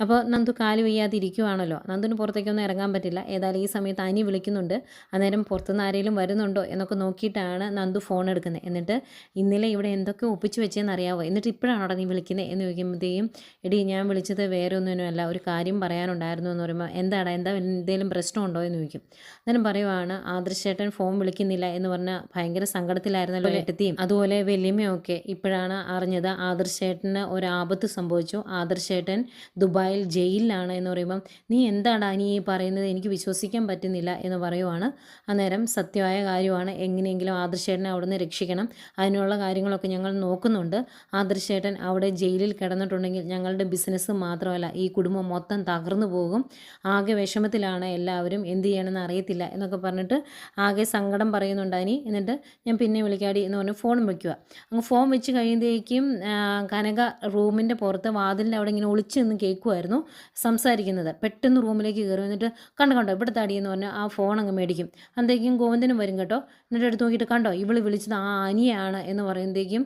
അപ്പോൾ നന്ദു കാൽ വയ്യാതെ ഇരിക്കുവാണല്ലോ നന്ദുന് പുറത്തേക്കൊന്നും ഇറങ്ങാൻ പറ്റില്ല. ഏതായാലും ഈ സമയത്ത് അനി വിളിക്കുന്നുണ്ട്. അന്നേരം പുറത്തുനിന്ന് ആരെങ്കിലും വരുന്നുണ്ടോ എന്നൊക്കെ നോക്കിയിട്ടാണ് നന്ദു ഫോൺ എടുക്കുന്നത്. എന്നിട്ട് ഇന്നലെ ഇവിടെ എന്തൊക്കെ ഒപ്പിച്ച് വെച്ചതെന്ന് അറിയാവോ? എന്നിട്ട് ഇപ്പോഴാണോ നീ വിളിക്കുന്നത് എന്ന് ചോദിക്കുമ്പോഴത്തേക്കും എടി ഞാൻ വിളിച്ചത് വേറെ ഒന്നിനുമല്ല. ഒരു കാര്യം പറയാനുണ്ടായിരുന്നു എന്ന് പറയുമ്പോൾ എന്താടാ? എന്താ എന്തെങ്കിലും പ്രശ്നമുണ്ടോ? എന്ന് ചോദിക്കും. അന്നേരം പറയുവാണ് ആദർശേട്ടൻ ഫോൺ വിളിക്കുന്നില്ല എന്ന് പറഞ്ഞാൽ ഭയങ്കര സങ്കടത്തിലായിരുന്നല്ലോ ഏട്ടത്തിയും. അതുപോലെ വലിയമ്മയൊക്കെ ഇപ്പോഴാണ് അറിഞ്ഞത് ആദർശേട്ടന് ഒരു ആപത്ത് സംഭവിച്ചു. ആദർശേട്ടൻ ദുബായ് ദുബായിൽ ജയിലിലാണ് എന്ന് പറയുമ്പം നീ എന്താടാ നീ ഈ പറയുന്നത്? എനിക്ക് വിശ്വസിക്കാൻ പറ്റുന്നില്ല എന്ന് പറയുവാണ്. അന്നേരം സത്യമായ കാര്യമാണ്. എങ്ങനെയെങ്കിലും ആദർശേട്ടനെ അവിടെ നിന്ന് രക്ഷിക്കണം. അതിനുള്ള കാര്യങ്ങളൊക്കെ ഞങ്ങൾ നോക്കുന്നുണ്ട്. ആദർശേട്ടൻ അവിടെ ജയിലിൽ കിടന്നിട്ടുണ്ടെങ്കിൽ ഞങ്ങളുടെ ബിസിനസ് മാത്രമല്ല ഈ കുടുംബം മൊത്തം തകർന്നു പോകും. ആകെ വിഷമത്തിലാണ് എല്ലാവരും എന്ത് ചെയ്യണമെന്ന് അറിയത്തില്ല എന്നൊക്കെ പറഞ്ഞിട്ട് ആകെ സങ്കടം പറയുന്നുണ്ട് അനി. എന്നിട്ട് ഞാൻ പിന്നെ വിളിക്കാടി എന്ന് പറഞ്ഞ് ഫോൺ വയ്ക്കുക അങ്ങ് ഫോൺ വെച്ച് കഴിയുമ്പോഴേക്കും കനക റൂമിന്റെ പുറത്ത് വാതിലിന്റെ അവിടെ ഇങ്ങനെ ഒളിച്ച് നിന്ന് കേൾക്കുക ആയിരുന്നു സംസാരിക്കുന്നത്. പെട്ടെന്ന് റൂമിലേക്ക് കയറി വന്നിട്ട് കണ്ടോ കണ്ടോ ഇവിടെ താടിയെന്ന് പറഞ്ഞാൽ ആ ഫോൺ അങ്ങ് മേടിക്കും. അന്തേക്കും ഗോവിന്ദനും വരും കേട്ടോ. എന്നിട്ട് എടുത്ത് നോക്കിയിട്ട് കണ്ടോ ഇവൾ വിളിച്ചത് ആ അനിയാണ് എന്ന് പറയുമ്പോഴേക്കും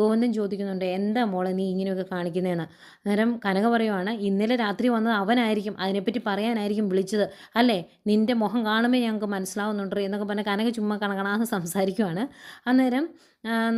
ഗോവിന്ദൻ ചോദിക്കുന്നുണ്ട് എന്താ മോളെ നീ ഇങ്ങനെയൊക്കെ കാണിക്കുന്നതെന്ന് അന്നേരം കനക പറയുവാണ് ഇന്നലെ രാത്രി വന്നത് അവനായിരിക്കും. അതിനെപ്പറ്റി പറയാനായിരിക്കും വിളിച്ചത്. അല്ലേ? നിന്റെ മുഖം കാണുമ്പോൾ ഞങ്ങൾക്ക് മനസ്സിലാവുന്നുണ്ട് എന്നൊക്കെ പറഞ്ഞാൽ കനക ചുമ്മാ കണക്കണാന്ന് സംസാരിക്കുവാണ്. അന്നേരം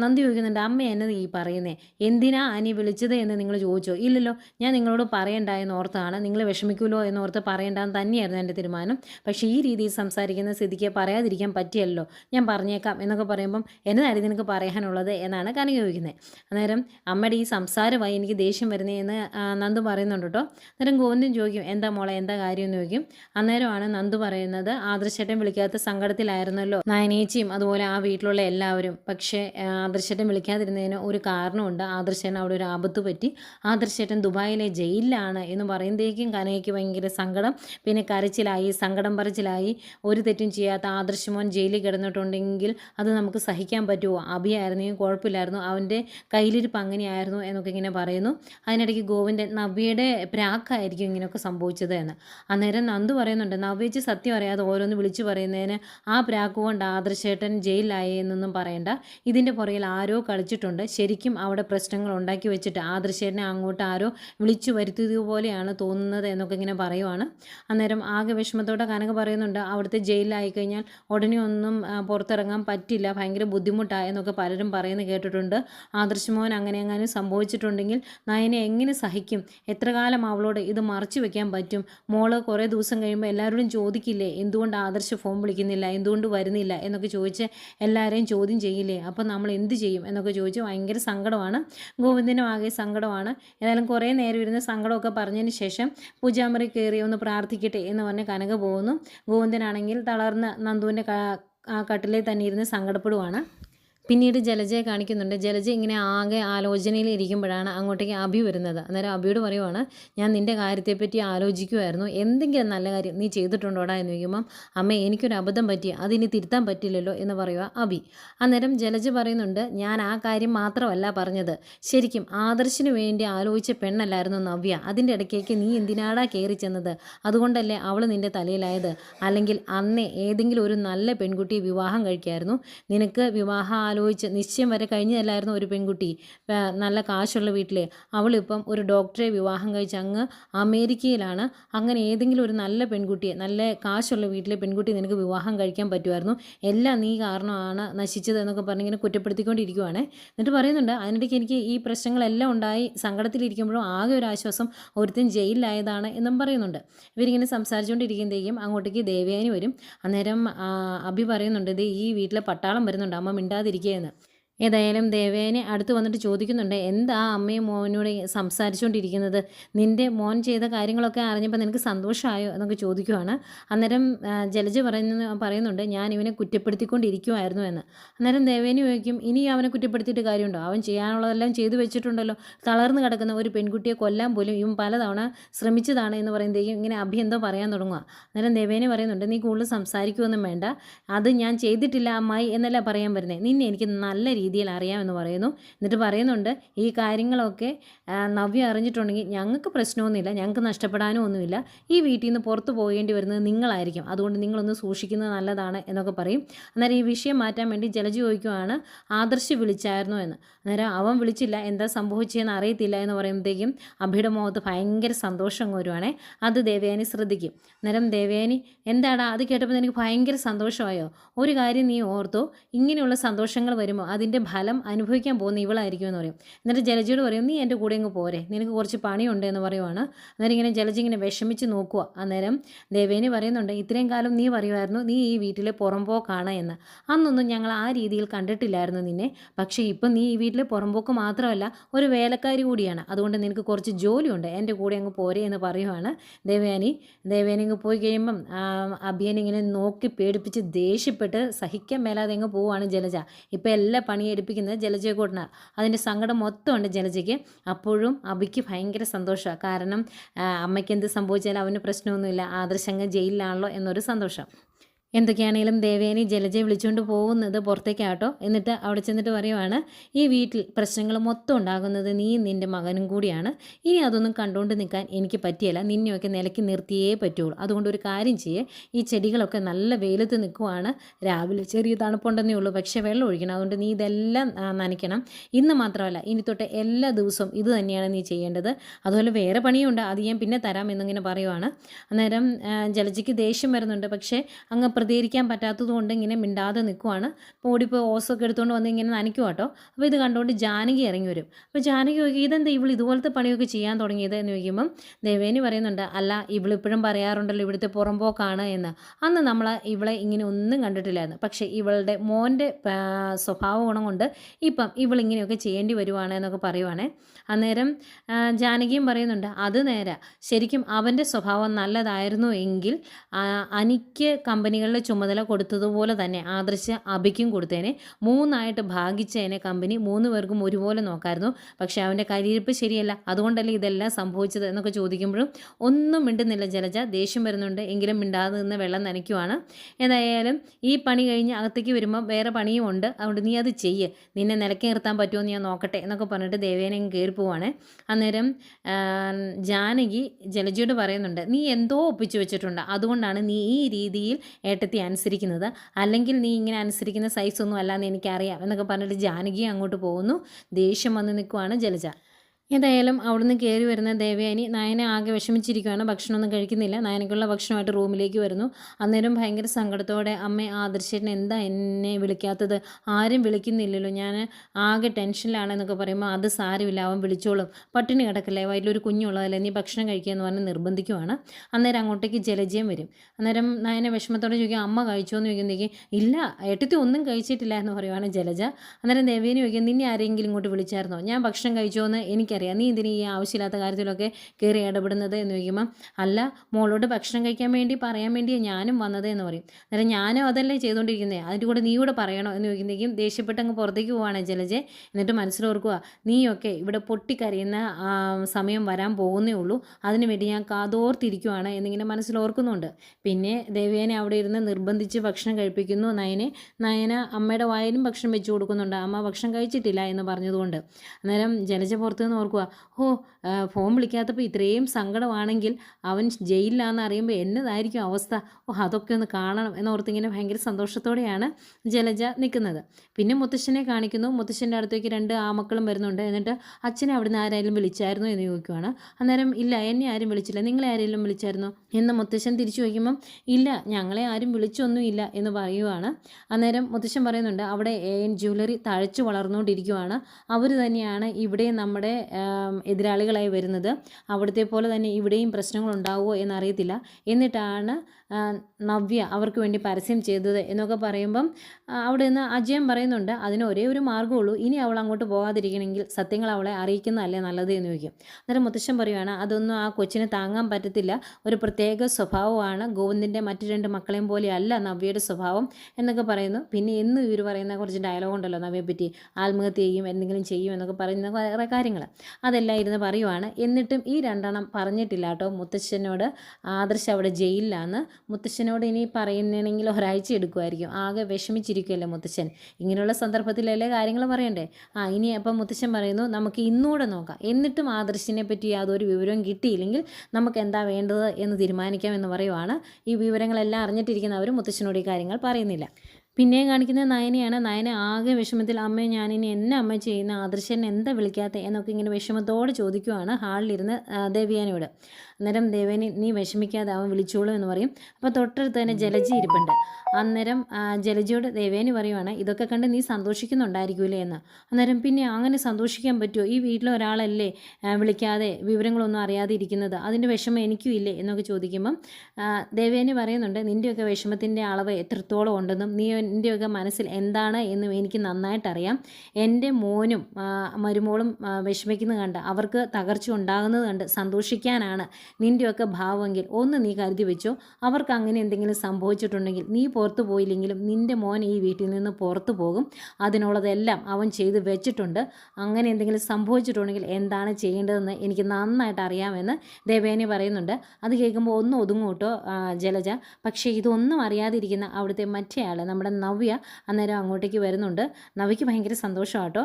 നന്ദി ചോദിക്കുന്നുണ്ട്. അമ്മ എന്നത് ഈ പറയുന്നേ. എന്തിനാ അനി വിളിച്ചത് എന്ന് നിങ്ങൾ ചോദിച്ചോ? ഇല്ലല്ലോ ഞാൻ നിങ്ങളോട് പറയണ്ട എന്ന് ഓർത്താണ്. നിങ്ങൾ വിഷമിക്കുമല്ലോ എന്ന് ഓർത്ത് പറയണ്ടെന്ന് തന്നെയായിരുന്നു എന്റെ തീരുമാനം. പക്ഷേ ഈ രീതിയിൽ സംസാരിക്കുന്ന സ്ഥിതിക്ക് പറയാതിരിക്കാൻ പറ്റിയല്ലോ. ഞാൻ പറഞ്ഞേക്കാം എന്നൊക്കെ പറയുമ്പം എന്നതായിരുന്നു നിനക്ക് പറയാനുള്ളത് എന്നാണ് കനക ചോദിക്കുന്നത് അന്നേരം അമ്മയുടെ ഈ സംസാരമായി എനിക്ക് ദേഷ്യം വരുന്നേ എന്ന് നന്ദു പറയുന്നുണ്ട് കേട്ടോ. അന്നേരം ഗോവിന്ദൻ ചോദിക്കും എന്താ മോളെ എന്താ കാര്യം? എന്ന് ചോദിക്കും. അന്നേരമാണ് നന്ദു പറയുന്നത് ആദർശേട്ടൻ വിളിക്കാത്ത സങ്കടത്തിലായിരുന്നല്ലോ. നയനേച്ചിയും അതുപോലെ ആ വീട്ടിലുള്ള എല്ലാവരും. പക്ഷേ ആദർശേട്ടൻ വിളിക്കാതിരുന്നതിന് ഒരു കാരണമുണ്ട്. ആദർശേട്ടൻ അവിടെ ഒരു ആപത്ത് പറ്റി. ആദർശേട്ടൻ ദുബായിലെ ജയിലിലാണ് എന്ന് പറയുമ്പോഴേക്കും കനയ്ക്ക് ഭയങ്കര സങ്കടം. പിന്നെ കരച്ചിലായി സങ്കടം പറച്ചിലായി. ഒരു തെറ്റും ചെയ്യാത്ത ആദർശമോൻ ജയിലിൽ കിടന്നിട്ടുണ്ടെങ്കിൽ അത് നമുക്ക് സഹിക്കാൻ പറ്റുമോ? അഭിയായിരുന്നെങ്കിൽ കുഴപ്പമില്ലായിരുന്നു. അവന്റെ കയ്യിലിരിപ്പ് അങ്ങനെയായിരുന്നു എന്നൊക്കെ ഇങ്ങനെ പറയുന്നു. അതിനിടയ്ക്ക് ഗോവിന്ദൻ നവ്യയുടെ പ്രാക്കായിരിക്കും ഇങ്ങനെയൊക്കെ സംഭവിച്ചത് എന്ന് അന്നേരം നന്ദു പറയുന്നുണ്ട് നവ്യച്ച് സത്യം അറിയാതെ ഓരോന്ന് വിളിച്ചു പറയുന്നതിന് ആ പ്രാക്ക് കൊണ്ട് ആദർശേട്ടൻ ജയിലിലായി എന്നൊന്നും പറയണ്ട. ഇതിന്റെ ഇതിന്റെ പുറകിൽ ആരോ കളിച്ചിട്ടുണ്ട്. ശരിക്കും അവിടെ പ്രശ്നങ്ങൾ ഉണ്ടാക്കി വെച്ചിട്ട് ആദർശേനെ അങ്ങോട്ട് ആരോ വിളിച്ചു വരുത്തിയതുപോലെയാണ് തോന്നുന്നത് എന്നൊക്കെ ഇങ്ങനെ പറയുവാണ്. അന്നേരം ആകെ വിഷമത്തോടെ കനക പറയുന്നുണ്ട് അവിടുത്തെ ജയിലിലായി കഴിഞ്ഞാൽ ഉടനെ ഒന്നും പുറത്തിറങ്ങാൻ പറ്റില്ല ഭയങ്കര ബുദ്ധിമുട്ടാണ് എന്നൊക്കെ പലരും പറയുന്നത് കേട്ടിട്ടുണ്ട്. ആദർശമോൻ അങ്ങനെ എങ്ങാനും സംഭവിച്ചിട്ടുണ്ടെങ്കിൽ നയനെ എങ്ങനെ സഹിക്കും? എത്ര കാലം അവളോട് ഇത് മറച്ചു വെക്കാൻ പറ്റും? മോൾ കുറേ ദിവസം കഴിയുമ്പോൾ എല്ലാവരോടും ചോദിക്കില്ലേ? എന്തുകൊണ്ട് ആദർശ് ഫോൺ വിളിക്കുന്നില്ല? എന്തുകൊണ്ട് വരുന്നില്ല? എന്നൊക്കെ ചോദിച്ച് എല്ലാവരെയും ചോദ്യം ചെയ്യില്ലേ? അപ്പം നമ്മൾ എന്ത് ചെയ്യും എന്നൊക്കെ ചോദിച്ചു ഭയങ്കര സങ്കടമാണ്. ഗോവിന്ദനും ആകെ സങ്കടമാണ്. ഏതായാലും കുറേ നേരം ഇരുന്ന് സങ്കടമൊക്കെ പറഞ്ഞതിന് ശേഷം പൂജാമുറി കയറി ഒന്ന് പ്രാർത്ഥിക്കട്ടെ എന്ന് പറഞ്ഞ് കനക പോകുന്നു. ഗോവിന്ദനാണെങ്കിൽ തളർന്ന് നന്ദുവിന്റെ ആ കട്ടിലേ തന്നെ ഇരുന്ന് സങ്കടപ്പെടുവാണ്. പിന്നീട് ജലജയെ കാണിക്കുന്നുണ്ട്. ജലജ ഇങ്ങനെ ആകെ ആലോചനയിൽ ഇരിക്കുമ്പോഴാണ് അങ്ങോട്ടേക്ക് അഭി വരുന്നത്. അന്നേരം അഭിയോട് പറയുവാണ് ഞാൻ നിന്റെ കാര്യത്തെപ്പറ്റി ആലോചിക്കുമായിരുന്നു എന്തെങ്കിലും നല്ല കാര്യം നീ ചെയ്തിട്ടുണ്ടോടാ? എന്ന് ചോദിക്കുമ്പം അമ്മ എനിക്കൊരു അബദ്ധം പറ്റി. അതിനി തിരുത്താൻ പറ്റില്ലല്ലോ എന്ന് പറയുക അഭി. അന്നേരം ജലജ പറയുന്നുണ്ട് ഞാൻ ആ കാര്യം മാത്രമല്ല പറഞ്ഞത്. ശരിക്കും ആദർശിനു വേണ്ടി ആലോചിച്ച പെണ്ണല്ലായിരുന്നു നവ്യ. അതിന്റെ ഇടയ്ക്കേക്ക് നീ എന്തിനാടാ കയറി ചെന്നത്? അതുകൊണ്ടല്ലേ അവൾ നിന്റെ തലയിലായത്. അല്ലെങ്കിൽ അന്നേ ഏതെങ്കിലും ഒരു നല്ല പെൺകുട്ടിയെ വിവാഹം കഴിക്കായിരുന്നു. നിനക്ക് വിവാഹ ആലോചിച്ച് നിശ്ചയം വരെ കഴിഞ്ഞതല്ലായിരുന്നു ഒരു പെൺകുട്ടി. നല്ല കാശുള്ള വീട്ടിലെ. അവളിപ്പം ഒരു ഡോക്ടറെ വിവാഹം കഴിച്ച് അങ്ങ് അമേരിക്കയിലാണ്. അങ്ങനെ ഏതെങ്കിലും ഒരു നല്ല പെൺകുട്ടിയെ നല്ല കാശുള്ള വീട്ടിലെ പെൺകുട്ടി നിനക്ക് വിവാഹം കഴിക്കാൻ പറ്റുമായിരുന്നു. എല്ലാം നീ കാരണമാണ് നശിച്ചത് എന്നൊക്കെ പറഞ്ഞിങ്ങനെ കുറ്റപ്പെടുത്തിക്കൊണ്ടിരിക്കുവാണ്. എന്നിട്ട് പറയുന്നുണ്ട് അതിനിടയ്ക്ക് എനിക്ക് ഈ പ്രശ്നങ്ങളെല്ലാം ഉണ്ടായി. സങ്കടത്തിലിരിക്കുമ്പോഴും ആകെ ഒരു ആശ്വാസം ഒരുത്തൻ ജയിലിലായതാണ് എന്നും പറയുന്നുണ്ട്. ഇവരിങ്ങനെ സംസാരിച്ചുകൊണ്ടിരിക്കുമ്പോഴേക്കും അങ്ങോട്ടേക്ക് ദേവയാനി വരും. അന്നേരം അഭി പറയുന്നുണ്ട് ഇത് ഈ വീട്ടിലെ പട്ടാളം വരുന്നുണ്ട്. അമ്മ മിണ്ടാതിരിക്കുക ഇരിക്കുകയെന്ന് ഏതായാലും ദേവേനെ അടുത്ത് വന്നിട്ട് ചോദിക്കുന്നുണ്ട് എന്താ അമ്മയും മോനോട് സംസാരിച്ചുകൊണ്ടിരിക്കുന്നത് നിന്റെ മോൻ ചെയ്ത കാര്യങ്ങളൊക്കെ അറിഞ്ഞപ്പോൾ നിനക്ക് സന്തോഷമായോ എന്നൊക്കെ ചോദിക്കുവാണ്. അന്നേരം ജലജ പറയുന്ന പറയുന്നുണ്ട് ഞാൻ ഇവനെ കുറ്റപ്പെടുത്തിക്കൊണ്ടിരിക്കുമായിരുന്നു എന്ന്. അന്നേരം ദേവേനെ ചോദിക്കും ഇനി അവനെ കുറ്റപ്പെടുത്തിയിട്ട് കാര്യമുണ്ടോ? അവൻ ചെയ്യാനുള്ളതെല്ലാം ചെയ്തു വെച്ചിട്ടുണ്ടല്ലോ. തളർന്നു കിടക്കുന്ന ഒരു പെൺകുട്ടിയെ കൊല്ലാൻ പോലും ഇവൻ പലതവണ ശ്രമിച്ചതാണ് എന്ന് പറയുമ്പോഴേക്കും ഇങ്ങനെ അഭിയന്തം പറയാൻ തുടങ്ങുക അന്നേരം ദേവേനെ പറയുന്നുണ്ട് നീ കൂടുതൽ സംസാരിക്കുമൊന്നും വേണ്ട. അത് ഞാൻ ചെയ്തിട്ടില്ല അമ്മായി എന്നല്ല പറയാൻ വരുന്നത് നിന്നെ എനിക്ക് നല്ല അറിയാമെന്ന് പറയുന്നു. എന്നിട്ട് പറയുന്നുണ്ട് ഈ കാര്യങ്ങളൊക്കെ നവ്യ അറിഞ്ഞിട്ടുണ്ടെങ്കിൽ ഞങ്ങൾക്ക് പ്രശ്നമൊന്നുമില്ല ഞങ്ങൾക്ക് നഷ്ടപ്പെടാനും ഒന്നുമില്ല. ഈ വീട്ടിൽ നിന്ന് പുറത്തു പോകേണ്ടി വരുന്നത് നിങ്ങളായിരിക്കും. അതുകൊണ്ട് നിങ്ങളൊന്ന് സൂക്ഷിക്കുന്നത് നല്ലതാണ് എന്നൊക്കെ പറയും. അന്നേരം ഈ വിഷയം മാറ്റാൻ വേണ്ടി ജലജി ചോദിക്കുവാണ് ആദർശ് വിളിച്ചായിരുന്നു എന്ന്? അന്നേരം അവൻ വിളിച്ചില്ല എന്താ സംഭവിച്ചതെന്ന് അറിയത്തില്ല എന്ന് പറയുമ്പോഴത്തേക്കും അഭിയുടെ മുഖത്ത് ഭയങ്കര സന്തോഷം വരുവാണേ അത് ദേവയാനി ശ്രദ്ധിക്കും. അന്നേരം ദേവയാനി എന്താടാ? അത് കേട്ടപ്പോൾ എനിക്ക് ഭയങ്കര സന്തോഷമായോ? ഒരു കാര്യം നീ ഓർത്തോ ഇങ്ങനെയുള്ള സന്തോഷങ്ങൾ വരുമ്പോൾ അതിന്റെ ഫലം അനുഭവിക്കാൻ പോകുന്ന ഇവളായിരിക്കും എന്ന് പറയും. എന്നിട്ട് ജലജിയോട് പറയും നീ എന്റെ കൂടെ അങ്ങ് പോരെ. നിനക്ക് കുറച്ച് പണിയുണ്ട് എന്ന് പറയുവാണ്. അന്നേരം ഇങ്ങനെ ജലജ ഇങ്ങനെ വിഷമിച്ച് നോക്കുക അന്നേരം ദേവേനി പറയുന്നുണ്ട് ഇത്രയും കാലം നീ പറയുമായിരുന്നു നീ ഈ വീട്ടിലെ പുറംപോക്കാണ് എന്ന്. അന്നൊന്നും ഞങ്ങൾ ആ രീതിയിൽ കണ്ടിട്ടില്ലായിരുന്നു നിന്നെ. പക്ഷേ ഇപ്പം നീ ഈ വീട്ടിലെ പുറംപോക്ക് മാത്രമല്ല ഒരു വേലക്കാരി കൂടിയാണ്. അതുകൊണ്ട് നിനക്ക് കുറച്ച് ജോലിയുണ്ട്. എന്റെ കൂടെ അങ്ങ് പോരെ എന്ന് പറയുവാണ് ദേവയാനി ദേവേനി അങ്ങ് പോയി കഴിയുമ്പം അഭിയനിങ്ങനെ നോക്കി പേടിപ്പിച്ച് ദേഷ്യപ്പെട്ട് സഹിക്കാൻ മേലാതെ അങ്ങ് പോവുകയാണ് ജലജ. ഇപ്പം എല്ലാ പണിയെടുപ്പിക്കുന്നത് ജലജയെ കൂട്ടനാണ് അതിന്റെ സങ്കടം മൊത്തമുണ്ട് ജലജയ്ക്ക്. അപ്പോഴും അബിക്ക് ഭയങ്കര സന്തോഷമാണ് കാരണം അമ്മയ്ക്ക് എന്ത് സംഭവിച്ചാലും അവന് പ്രശ്നമൊന്നുമില്ല. ആദർശങ്ങ് ജയിലിലാണല്ലോ എന്നൊരു സന്തോഷം. എന്തൊക്കെയാണെങ്കിലും ദേവേനി ജലജയെ വിളിച്ചുകൊണ്ട് പോകുന്നത് പുറത്തേക്കാട്ടോ. എന്നിട്ട് അവിടെ ചെന്നിട്ട് പറയുവാണ് ഈ വീട്ടിൽ പ്രശ്നങ്ങൾ മൊത്തം ഉണ്ടാകുന്നത് നീയും നിന്റെ മകനും കൂടിയാണ്. ഇനി അതൊന്നും കണ്ടുകൊണ്ട് നിൽക്കാൻ എനിക്ക് പറ്റിയല്ല. നിന്നെയൊക്കെ നിലയ്ക്ക് നിർത്തിയേ പറ്റുള്ളൂ. അതുകൊണ്ട് ഒരു കാര്യം ചെയ്യേ. ഈ ചെടികളൊക്കെ നല്ല വെയിലത്ത് നിൽക്കുവാണ്. രാവിലെ ചെറിയ തണുപ്പുണ്ടെന്നേ ഉള്ളൂ. പക്ഷേ വെള്ളം ഒഴിക്കണം. അതുകൊണ്ട് നീ ഇതെല്ലാം നനയ്ക്കണം. ഇന്ന് മാത്രമല്ല ഇനി തൊട്ട് എല്ലാ ദിവസവും ഇത് തന്നെയാണ് നീ ചെയ്യേണ്ടത്. അതുപോലെ വേറെ പണിയുണ്ട്. അത് ഞാൻ പിന്നെ തരാം എന്നിങ്ങനെ പറയുവാണ്. അന്നേരം ജലജയ്ക്ക് ദേഷ്യം വരുന്നുണ്ട്. പക്ഷേ അങ്ങ് പ്രതികരിക്കാൻ പറ്റാത്തത് കൊണ്ട് ഇങ്ങനെ മിണ്ടാതെ നിൽക്കുവാണ് അപ്പോൾ ഓടിപ്പോയി ഓസൊക്കെ എടുത്തുകൊണ്ട് വന്ന് ഇങ്ങനെ നനയ്ക്കുക കേട്ടോ അപ്പോൾ ഇത് കണ്ടുകൊണ്ട് ജാനകി ഇറങ്ങി വരും. അപ്പോൾ ജാനകി നോക്കി ഇതെന്താ ഇവൾ ഇതുപോലത്തെ പണിയൊക്കെ ചെയ്യാൻ തുടങ്ങിയത്? എന്ന് ചോദിക്കുമ്പം ദേവേനി പറയുന്നുണ്ട് അല്ല ഇവളിപ്പോഴും പറയാറുണ്ടല്ലോ ഇവിടുത്തെ പുറമ്പോക്കാണ് എന്ന്. അന്ന് നമ്മൾ ഇവളെ ഇങ്ങനെ ഒന്നും കണ്ടിട്ടില്ലായിരുന്നു. പക്ഷേ ഇവളുടെ മോന്റെ സ്വഭാവ ഗുണം കൊണ്ട് ഇപ്പം ഇവളിങ്ങനെയൊക്കെ ചെയ്യേണ്ടി വരുവാണ് എന്നൊക്കെ പറയുവാണേ. അന്നേരം ജാനകിയും പറയുന്നുണ്ട് അത് നേരെ. ശരിക്കും അവന്റെ സ്വഭാവം നല്ലതായിരുന്നു എങ്കിൽ അനിക്ക് അനിക്ക് കമ്പനികളിലെ ചുമതല കൊടുത്തതുപോലെ തന്നെ ആദർശ അഭിക്കും കൊടുത്തേനെ. മൂന്നായിട്ട് ഭാഗിച്ചതിനെ കമ്പനി. മൂന്ന് പേർക്കും ഒരുപോലെ നോക്കായിരുന്നു. പക്ഷെ അവന്റെ കരിയിരിപ്പ് ശരിയല്ല. അതുകൊണ്ടല്ലേ ഇതെല്ലാം സംഭവിച്ചത് എന്നൊക്കെ ചോദിക്കുമ്പോഴും ഒന്നും മിണ്ടുന്നില്ല ജലജ. ദേഷ്യം വരുന്നുണ്ട്. എങ്കിലും മിണ്ടാതെ നിന്ന് വെള്ളം നനയ്ക്കുവാണ്. ഏതായാലും ഈ പണി കഴിഞ്ഞ് അകത്തേക്ക് വരുമ്പോൾ വേറെ പണിയും ഉണ്ട്. അതുകൊണ്ട് നീ അത് ചെയ്യ്. നിന്നെ നിലയ്ക്ക് നിർത്താൻ പറ്റുമോ എന്ന് ഞാൻ നോക്കട്ടെ എന്നൊക്കെ പറഞ്ഞിട്ട് ദേവേനെ കയറി പോവാണ്. അന്നേരം ജാനകി ജലജയോട് പറയുന്നുണ്ട്. നീ എന്തോ ഒപ്പിച്ചു വെച്ചിട്ടുണ്ട്. അതുകൊണ്ടാണ് നീ ഈ രീതിയിൽ ഏട്ടത്തി അനുസരിക്കുന്നത്. അല്ലെങ്കിൽ നീ ഇങ്ങനെ അനുസരിക്കുന്ന സൈസൊന്നും അല്ലാന്ന് എനിക്കറിയാം. എന്നൊക്കെ പറഞ്ഞിട്ട് ജാനകി അങ്ങോട്ട് പോകുന്നു. ദേഷ്യം വന്ന് നിൽക്കുവാണ് ജലജ. ഏതായാലും അവിടുന്ന് കയറി വരുന്ന ദേവയാനി നയനെ ആകെ വിഷമിച്ചിരിക്കുകയാണ് ഭക്ഷണമൊന്നും കഴിക്കുന്നില്ല. നയനക്കുള്ള ഭക്ഷണമായിട്ട് റൂമിലേക്ക് വരുന്നു. അന്നേരം ഭയങ്കര സങ്കടത്തോടെ അമ്മ ആദർശേട്ടൻ എന്താ എന്നെ വിളിക്കാത്തത്? ആരും വിളിക്കുന്നില്ലല്ലോ. ഞാൻ ആകെ ടെൻഷനിലാണെന്നൊക്കെ പറയുമ്പോൾ അത് സാരമില്ല. അവൻ വിളിച്ചോളും. പട്ടിണി കിടക്കല്ലേ. വയറ്റിലൊരു കുഞ്ഞുള്ളതല്ലേ. നീ ഭക്ഷണം കഴിക്കുക എന്ന് പറഞ്ഞ് നിർബന്ധിക്കുവാണ്. അന്നേരം അങ്ങോട്ടേക്ക് ജലജയം വരും. അന്നേരം നയനെ വിഷമത്തോടെ ചോദിക്കും അമ്മ കഴിച്ചോ? എന്ന് ചോദിക്കുമ്പോഴേക്കും ഇല്ല. ഏട്ടത്തി ഒന്നും കഴിച്ചിട്ടില്ല എന്ന് പറയുവാണ് ജലജ. അന്നേരം ദേവേനെ ചോദിക്കും നിന്നെ ആരെങ്കിലും ഇങ്ങോട്ട് വിളിച്ചായിരുന്നോ? ഞാൻ ഭക്ഷണം കഴിച്ചോ എന്ന് എനിക്കറിയാം. നീ ഇതിന് ഈ ആവശ്യമില്ലാത്ത കാര്യത്തിലൊക്കെ കയറി ഇടപെടുന്നത് എന്ന് ചോദിക്കുമ്പോൾ അല്ല മോളോട് ഭക്ഷണം കഴിക്കാൻ വേണ്ടി പറയാൻ വേണ്ടിയാണ് ഞാനും വന്നത് എന്ന് പറയും. അന്നേരം ഞാനും അതല്ലേ ചെയ്തുകൊണ്ടിരിക്കുന്നത് അതിന്റെ കൂടെ നീ കൂടെ പറയണോ? എന്ന് ചോദിക്കുമ്പോഴേക്കും ദേഷ്യപ്പെട്ട് അങ്ങ് പുറത്തേക്ക് പോവാണ് ജലജെ. എന്നിട്ട് മനസ്സിലോർക്കുക നീയൊക്കെ ഇവിടെ പൊട്ടിക്കരയുന്ന സമയം വരാൻ പോകുന്നേ ഉള്ളൂ. അതിനു വേണ്ടി ഞാൻ കാതോർത്തിരിക്കുവാണ് എന്നിങ്ങനെ മനസ്സിലോർക്കുന്നുണ്ട്. പിന്നെ ദേവേനെ അവിടെ ഇരുന്ന് നിർബന്ധിച്ച് ഭക്ഷണം കഴിപ്പിക്കുന്നു നയനെ. നയന അമ്മയുടെ വായനും ഭക്ഷണം വെച്ച് കൊടുക്കുന്നുണ്ട്. അമ്മ ഭക്ഷണം കഴിച്ചിട്ടില്ല എന്ന് പറഞ്ഞതുകൊണ്ട്. അന്നേരം ജലജ പുറത്ത് നിന്ന് ഓർക്കുക ഹോ ഫോൺ വിളിക്കാത്തപ്പോൾ ഇത്രയും സങ്കടമാണെങ്കിൽ അവൻ ജയിലിലാണെന്ന് അറിയുമ്പോൾ എന്നതായിരിക്കും അവസ്ഥ. ഓ അതൊക്കെ ഒന്ന് കാണണം എന്നോർത്ത് ഇങ്ങനെ ഭയങ്കര സന്തോഷത്തോടെയാണ് ജലജ നിൽക്കുന്നത്. പിന്നെ മുത്തശ്ശനെ കാണിക്കുന്നു. മുത്തശ്ശന്റെ അടുത്തേക്ക് രണ്ട് ആമക്കളും വരുന്നുണ്ട്. എന്നിട്ട് അച്ഛനെ അവിടുന്ന് ആരെങ്കിലും വിളിച്ചായിരുന്നു എന്ന് ചോദിക്കുവാണ്. അന്നേരം ഇല്ല എന്നെ ആരും വിളിച്ചില്ല. നിങ്ങളെ ആരെങ്കിലും വിളിച്ചായിരുന്നു? എന്ന് മുത്തശ്ശൻ തിരിച്ചു ചോദിക്കുമ്പം ഇല്ല ഞങ്ങളെ ആരും വിളിച്ചൊന്നുമില്ല എന്ന് പറയുവാണ്. അന്നേരം മുത്തശ്ശൻ പറയുന്നുണ്ട് അവിടെ എ ജ്വല്ലറി തഴച്ചു വളർന്നുകൊണ്ടിരിക്കുവാണ്. അവർ തന്നെയാണ് ഇവിടെ നമ്മുടെ എതിരാളികളായി വരുന്നത്. അവിടുത്തെ പോലെ തന്നെ ഇവിടെയും പ്രശ്നങ്ങൾ ഉണ്ടാവുമോ എന്നറിയത്തില്ല. എന്നിട്ടാണ് നവ്യ അവർക്ക് വേണ്ടി പരസ്യം ചെയ്തത് എന്നൊക്കെ പറയുമ്പം അവിടെ നിന്ന് അജയം പറയുന്നുണ്ട് അതിന് ഒരേ ഒരു മാർഗമുള്ളൂ ഇനി അവൾ അങ്ങോട്ട് പോകാതിരിക്കണമെങ്കിൽ സത്യങ്ങൾ അവളെ അറിയിക്കുന്നതല്ലേ നല്ലത്? എന്ന് ചോദിക്കും. അന്നേരം മുത്തശ്ശൻ പറയുവാണ് അതൊന്നും ആ കൊച്ചിന് താങ്ങാൻ പറ്റത്തില്ല. ഒരു പ്രത്യേക സ്വഭാവമാണ്. ഗോവിന്ദിന്റെ മറ്റു രണ്ട് മക്കളെയും പോലെ അല്ല നവ്യയുടെ സ്വഭാവം എന്നൊക്കെ പറയുന്നു. പിന്നെ എന്നും ഇവർ പറയുന്ന കുറച്ച് ഡയലോഗ് ഉണ്ടല്ലോ നവ്യയെ പറ്റി ആത്മഹത്യ ചെയ്യും എന്തെങ്കിലും ചെയ്യും എന്നൊക്കെ പറയുന്ന കുറേ കാര്യങ്ങൾ അതെല്ലാം ഇരുന്ന് പറയുവാണ്. എന്നിട്ടും ഈ രണ്ടെണ്ണം പറഞ്ഞിട്ടില്ല കേട്ടോ മുത്തശ്ശനോട് ആദർശ് അവിടെ ജയിലിലാണ് മുത്തശ്ശനോട് ഇനി പറയുന്നതെങ്കിൽ ഒരാഴ്ച എടുക്കുമായിരിക്കും ആകെ വിഷമിച്ചിരിക്കുമല്ലോ മുത്തശ്ശൻ? ഇങ്ങനെയുള്ള സന്ദർഭത്തിലല്ലേ കാര്യങ്ങൾ പറയണ്ടേ? ആ ഇനി അപ്പം മുത്തശ്ശൻ പറയുന്നു നമുക്ക് ഇന്നുകൂടെ നോക്കാം. എന്നിട്ടും ആദർശിനെ പറ്റി യാതൊരു വിവരവും കിട്ടിയില്ലെങ്കിൽ നമുക്ക് എന്താ വേണ്ടത് എന്ന് തീരുമാനിക്കാം എന്ന് പറയുവാണ്. ഈ വിവരങ്ങളെല്ലാം അറിഞ്ഞിട്ടിരിക്കുന്നവർ മുത്തശ്ശനോട് ഈ കാര്യങ്ങൾ പറയുന്നില്ല. പിന്നെയും കാണിക്കുന്ന നയനയാണ്. നയന ആകെ വിഷമത്തിൽ അമ്മ ഞാനിനി എന്നെ അമ്മ ചെയ്യുന്ന ആദർശൻ എന്താ വിളിക്കാത്ത? എന്നൊക്കെ ഇങ്ങനെ വിഷമത്തോടെ ചോദിക്കുവാണ് ഹാളിലിരുന്ന് ദേവിയാനോട് അന്നേരം ദേവേനി നീ വിഷമിക്കാതെ അവൻ വിളിച്ചോളൂ എന്ന് പറയും. അപ്പോൾ തൊട്ടടുത്ത് തന്നെ ജലജി ഇരിപ്പുണ്ട്. അന്നേരം ജലജിയോട് ദേവേനി പറയുവാണ് ഇതൊക്കെ കണ്ട് നീ സന്തോഷിക്കുന്നുണ്ടായിരിക്കൂലേ എന്ന്. അന്നേരം പിന്നെ അങ്ങനെ സന്തോഷിക്കാൻ പറ്റുമോ ഈ വീട്ടിലെ ഒരാളല്ലേ വിളിക്കാതെ വിവരങ്ങളൊന്നും അറിയാതെ ഇരിക്കുന്നത്? അതിന്റെ വിഷമം എനിക്കും ഇല്ലേ എന്നൊക്കെ ചോദിക്കുമ്പം ദേവേനി പറയുന്നുണ്ട് നിന്റെയൊക്കെ വിഷമത്തിന്റെ അളവ് എത്രത്തോളം ഉണ്ടെന്നും നീ നിന്റെയൊക്കെ മനസ്സിൽ എന്താണ് എന്നും എനിക്ക് നന്നായിട്ടറിയാം. എന്റെ മോനും മരുമോളും വിഷമിക്കുന്നത് കണ്ട് അവർക്ക് തകർച്ച ഉണ്ടാകുന്നത് കണ്ട് സന്തോഷിക്കാനാണ് നിന്റെയൊക്കെ ഭാവമെങ്കിൽ ഒന്ന് നീ കരുതി വെച്ചോ. അവർക്ക് അങ്ങനെ എന്തെങ്കിലും സംഭവിച്ചിട്ടുണ്ടെങ്കിൽ നീ പുറത്തു പോയില്ലെങ്കിലും നിന്റെ മോൻ ഈ വീട്ടിൽ നിന്ന് പുറത്തു പോകും. അതിനുള്ളതെല്ലാം അവൻ ചെയ്ത് വെച്ചിട്ടുണ്ട്. അങ്ങനെ എന്തെങ്കിലും സംഭവിച്ചിട്ടുണ്ടെങ്കിൽ എന്താണ് ചെയ്യേണ്ടതെന്ന് എനിക്ക് നന്നായിട്ട് അറിയാമെന്ന് ദേവേനി പറയുന്നുണ്ട്. അത് കേൾക്കുമ്പോൾ ഒന്ന് ഒതുങ്ങൂട്ടോ ജലജ. പക്ഷേ ഇതൊന്നും അറിയാതിരിക്കുന്ന അവിടുത്തെ മറ്റേ ആൾ നമ്മുടെ നവ്യ അന്നേരം അങ്ങോട്ടേക്ക് വരുന്നുണ്ട്. നവ്യയ്ക്ക് ഭയങ്കര സന്തോഷമാട്ടോ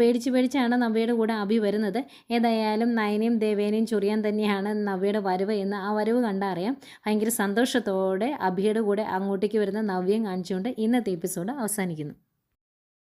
പേടിച്ച് പേടിച്ചാണ് നവ്യയുടെ കൂടെ അഭി വരുന്നത്. ഏതായാലും നയനയും ദേവേനയും ചൊറിയാൻ തന്നെയാണ് നവ്യയുടെ വരവ് എന്ന് ആ വരവ് കണ്ടാൽ അറിയാം ഭയങ്കര സന്തോഷത്തോടെ അഭിയുടെ കൂടെ അങ്ങോട്ടേക്ക് വരുന്ന നവ്യം കാണിച്ചുകൊണ്ട് ഇന്നത്തെ എപ്പിസോഡ് അവസാനിക്കുന്നു.